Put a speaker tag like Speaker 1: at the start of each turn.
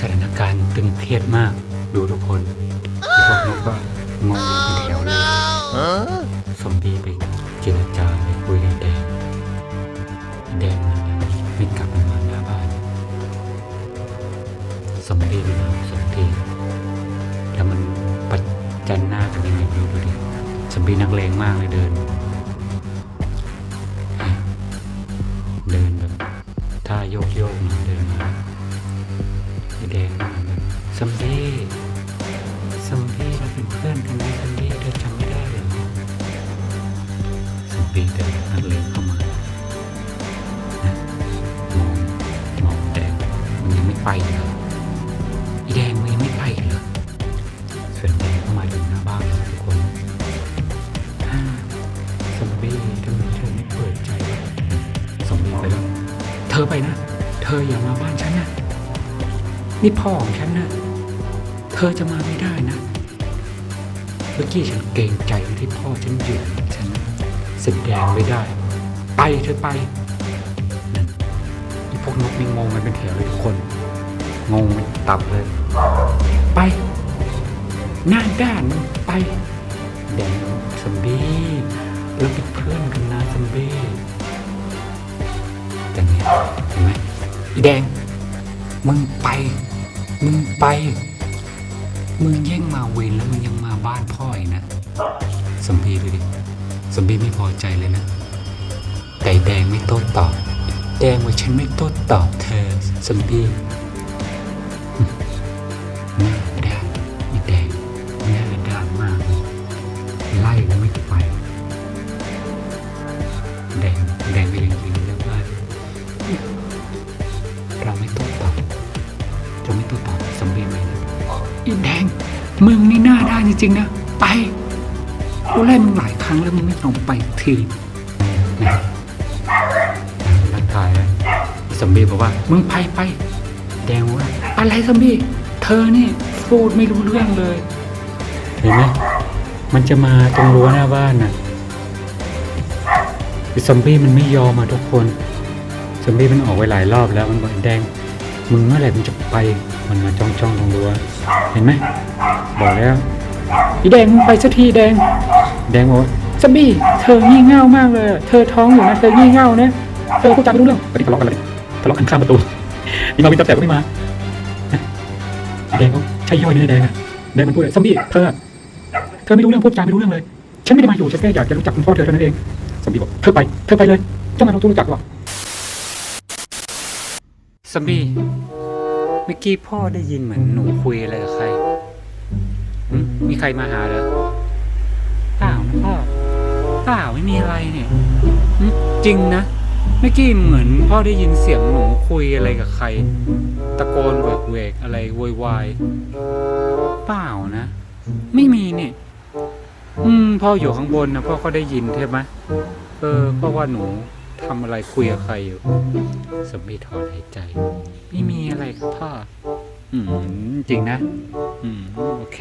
Speaker 1: สถานการณ์ตึงเครียดมาก ดูทุกคนพวกนกก็งงเป็นแถวเลยซอมบีไปเจรจาไปคุยกับแดงแดงมันยังไม่กลับมาหน้าบ้านซอมบีไปมาสองทีแล้วมันปัดจันหน้ากันยังไงไม่รู้ดูดิซอมบีนักเลงมากเลยเดินเดินแบบท่าโยกโยกๆหน่ยเด แดงซัมบี้ซัมบี้เราเป็นเพื่อนกันไหมซัมบี้เธอจำไม่ได้เหรอซัมบี้เดินนักเลงเข้ามานะมองมองแดงมันยังไม่ไปเหรอไอแดงมันยังไม่ไปเหรอส่วนแดงเข้ามาถึงหน้าบ้านทุกคนอ่าซัมบี้ทำไมเธอไม่เปิดใจวะสมบีไปแล้วเธอไปนะ เธออย่ามาบ้านฉันนะ นี่พ่อของฉันนะเธอจะมาไม่ได้นะ เมื่อกี้ฉันเกรงใจที่พ่อฉันอยู่ฉันแสดงไม่ได้ ไปเธอไปนั่นพวกนกนี่งงกันเป็นแถวเลยทุกคน งงเป็นตับเลย ไป หน้าด้านมันไป แดงสมบีเราเป็นเพื่อนกันนะสมบีอย่างนี้เห็นไหมแดงมึงไป มึงไป มึงแย่งมาเวรแล้วมึงยังมาบ้านพ่ออีกนะสมพีดูดิสมพีไม่พอใจเลยนะแต่แดงไม่โต้ตอบ แดงว่าฉันไม่โต้ตอบเธอสมพี อีแดง มึงนี่หน้าด้านจริง ๆ นะ ไป กูไล่มึงหลายครั้งแล้วมึงไม่ยอมไปทีนะนักทายนะสมบีบอกว่า มึงไปไป แดงบอกว่าอะไรสมบีเธอนี่พูดไม่รู้เรื่องเลย เห็นไหมมันจะมาตรงรั้วหน้าบ้านน่ะไอ้ซอมบี้มันไม่ยอมอะทุกคน ซอมบี้มันออกไปหลายรอบแล้วมันบอกแดง มึงเมื่อไหร่มึงจะไป มันมาจ้องจ้องตรงรั้วเห็นไหมบอกแล้วอีแดงมึงไปสักทีแดง แดงบอกซอมบี้เธองี่เง่ามากเลย เธอท้องอยู่นะเธองี่เง่านะเธอพูดจาไม่รู้เรื่องไปทะเลาะกันเลยทะเลาะกันข้ามประตูอีมาวินตับแต่ก็ไม่มาแดงเขาใช่ย่อยนี่แดงอะแดงมันพูดเลยซอมบี้เธอเธอไม่รู้เรื่องพูดจาไม่รู้เรื่องเลย ฉันไม่ได้มาอยู่ฉันแค่อยากจะรู้จักคุณพ่อเธอเท่านั้นเองสมบี้บอกเธอไปเธอไปเลยเจ้ามันเราต้องรู้จักหรอ สมบีเมื่อกี้พ่อได้ยินเหมือนหนูคุยอะไรกับใครหึมีใครมาหาเหรอเปล่านะพ่อเปล่าไม่มีอะไรเนี่ยหึจริงนะเมื่อกี้เหมือนพ่อได้ยินเสียงหนูคุยอะไรกับใคร ตะโกนเวกเวกๆอะไรโวยวายเปล่านะ ไม่มีเนี่ยอืมพ่ออยู่ข้างบนนะพ่อก็ได้ยินใช่ไหมเออเพราะว่าหนู ทำอะไรคุยกับใครอยู่สมบีถอนหายใจ ไม่มีอะไรครับพ่อ อืม จริงนะ อืม โอเค